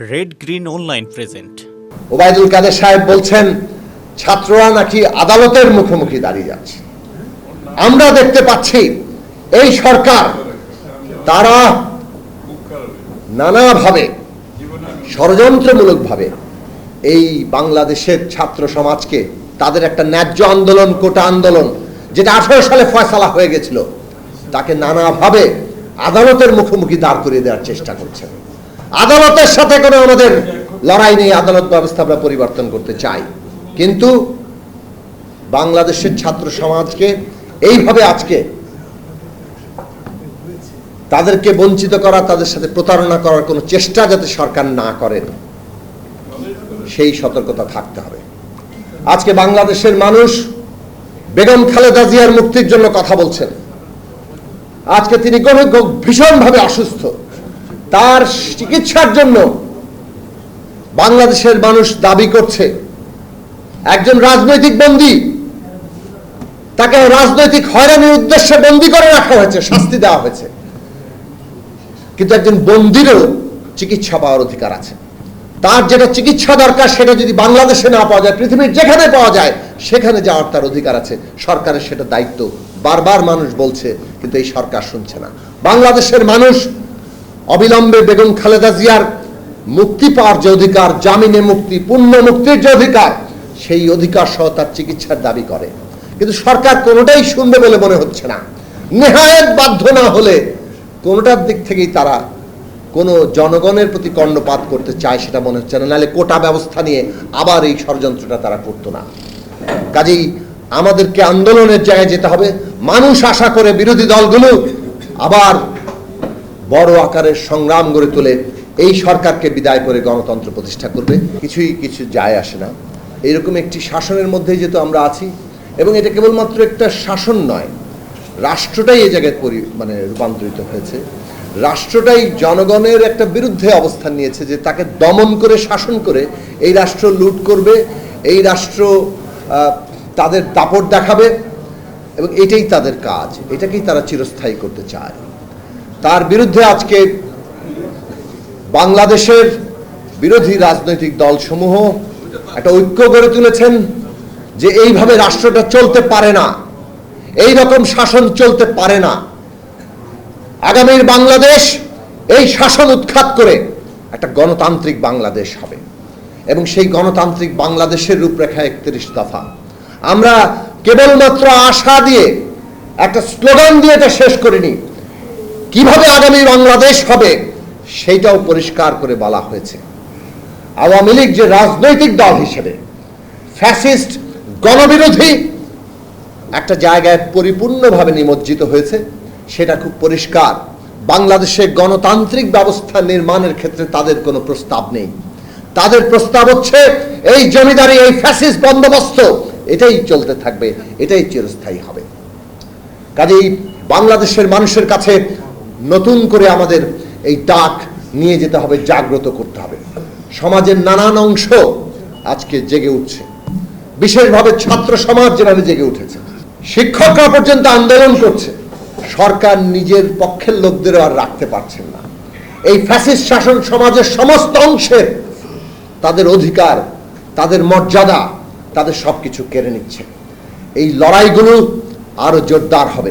Red Green Online present Obaidul Quader সাহেব বলছেন, ছাত্ররা নাকি আদালতের মুখোমুখি দাঁড়িয়ে যাচ্ছে আমরা দেখতে পাচ্ছি, এই সরকার তারা নানাভাবে, ষড়যন্ত্রমূলকভাবে এই বাংলাদেশের ছাত্র সমাজকে তাদের একটা ন্যায্য আন্দোলন, কোটা আন্দোলন, যেটা আঠারো সালে ফয়সালা হয়ে গেছিল, তাকে নানাভাবে আদালতের মুখোমুখি দাঁড় করিয়ে দেওয়ার চেষ্টা করছেন। আদালতের সাথে কোনো আমাদের লড়াই নেই, আদালত ব্যবস্থা আমরা পরিবর্তন করতে চাই। কিন্তু বাংলাদেশের ছাত্র সমাজকে এইভাবে আজকে তাদেরকে বঞ্চিত করা, তাদের সাথে প্রতারণা করার কোনো চেষ্টা যাতে সরকার না করেন, সেই সতর্কতা থাকতে হবে। আজকে বাংলাদেশের মানুষ বেগম খালেদা জিয়ার মুক্তির জন্য কথা বলছেন। আজকে তিনি ভীষণভাবে অসুস্থ। তার চিকিৎসার জন্য বাংলাদেশের মানুষ দাবি করছে। একজন রাজনৈতিক বন্দী, তাকে রাজনৈতিক হয়রানির উদ্দেশ্যে বন্দী করে রাখা হয়েছে, শাস্তি দেওয়া হয়েছে। কিন্তু একজন বন্দিরও চিকিৎসা পাওয়ার অধিকার আছে। তার যেটা চিকিৎসা দরকার, সেটা যদি বাংলাদেশে না পাওয়া যায়, পৃথিবীর যেখানে পাওয়া যায়, সেখানে যাওয়ার তার অধিকার আছে। সরকারের সেটা দায়িত্ব। বারবার মানুষ বলছে, কিন্তু এই সরকার শুনছে না। বাংলাদেশের মানুষ অবিলম্বে বেগম খালেদা জিয়ার মুক্তি পাওয়ার যে অধিকার, জামিনে মুক্তি, পূর্ণ মুক্তির যে অধিকার, সেই অধিকার সহ তার চিকিৎসার দাবি করে। কিন্তু সরকার কোনোটাই শুনবে বলে মনে হচ্ছে না। নেহায়ত বাধ্য না হলে কোনোটার দিক থেকেই তারা কোনো জনগণের প্রতি কর্ণপাত করতে চায় সেটা মনে হচ্ছে না। নাহলে কোটা ব্যবস্থা নিয়ে আবার এই ষড়যন্ত্রটা তারা করতো না। কাজেই আমাদেরকে আন্দোলনের জায়গায় যেতে হবে। মানুষ আশা করে বিরোধী দলগুলো আবার বড় আকারের সংগ্রাম গড়ে তোলে এই সরকারকে বিদায় করে গণতন্ত্র প্রতিষ্ঠা করবে। কিছুই কিছু যায় আসে না। এইরকম একটি শাসনের মধ্যেই যেহেতু আমরা আছি এবং এটা কেবলমাত্র একটা শাসন নয়, রাষ্ট্রটাই এই জায়গায় পরি মানে রূপান্তরিত হয়েছে। রাষ্ট্রটাই জনগণের একটা বিরুদ্ধে অবস্থান নিয়েছে যে তাকে দমন করে, শাসন করে এই রাষ্ট্র লুট করবে, এই রাষ্ট্র তাদের দাপট দেখাবে এবং এটাই তাদের কাজ। এটাকেই তারা চিরস্থায়ী করতে চায়। তার বিরুদ্ধে আজকে বাংলাদেশের বিরোধী রাজনৈতিক দলসমূহ একটা ঐক্য গড়ে তুলেছেন যে এইভাবে রাষ্ট্রটা চলতে পারে না, এই রকম শাসন চলতে পারে না। আগামীর বাংলাদেশ এই শাসন উৎখাত করে একটা গণতান্ত্রিক বাংলাদেশ হবে এবং সেই গণতান্ত্রিক বাংলাদেশের রূপরেখা একত্রিশ দফা। আমরা কেবলমাত্র আশা দিয়ে, একটা স্লোগান দিয়ে এটা শেষ করিনি। কীভাবে আগামী বাংলাদেশ হবে সেইটাও পরিষ্কার করে বলা হয়েছে। আওয়ামী লীগ যে রাজনৈতিক দল হিসেবে ফ্যাসিস্ট গণবিরোধী একটা জায়গায় পরিপূর্ণভাবে নিমজ্জিত হয়েছে, সেটা খুব পরিষ্কার। বাংলাদেশে গণতান্ত্রিক ব্যবস্থা নির্মাণের ক্ষেত্রে তাদের কোনো প্রস্তাব নেই। তাদের প্রস্তাব হচ্ছে, এই জমিদারি, এই ফ্যাসিস্ট বন্দোবস্ত। এটাই চলতে থাকবে, এটাই চিরস্থায়ী হবে। কাজেই বাংলাদেশের মানুষের কাছে নতুন করে আমাদের এই ডাক নিয়ে যেতে হবে, জাগ্রত করতে হবে। সমাজের নানান অংশ আজকে জেগে উঠছে। বিশেষভাবে ছাত্র সমাজ যেভাবে জেগে উঠেছে। শিক্ষকরা পর্যন্ত আন্দোলন করছে। সরকার নিজের পক্ষের লোকদেরও আর রাখতে পারছেন না। এই ফ্যাসিস্ট শাসন সমাজের সমস্ত অংশের তাদের অধিকার, তাদের মর্যাদা, তাদের সবকিছু কেড়ে নিচ্ছে। এই লড়াইগুলো আরও জোরদার হবে।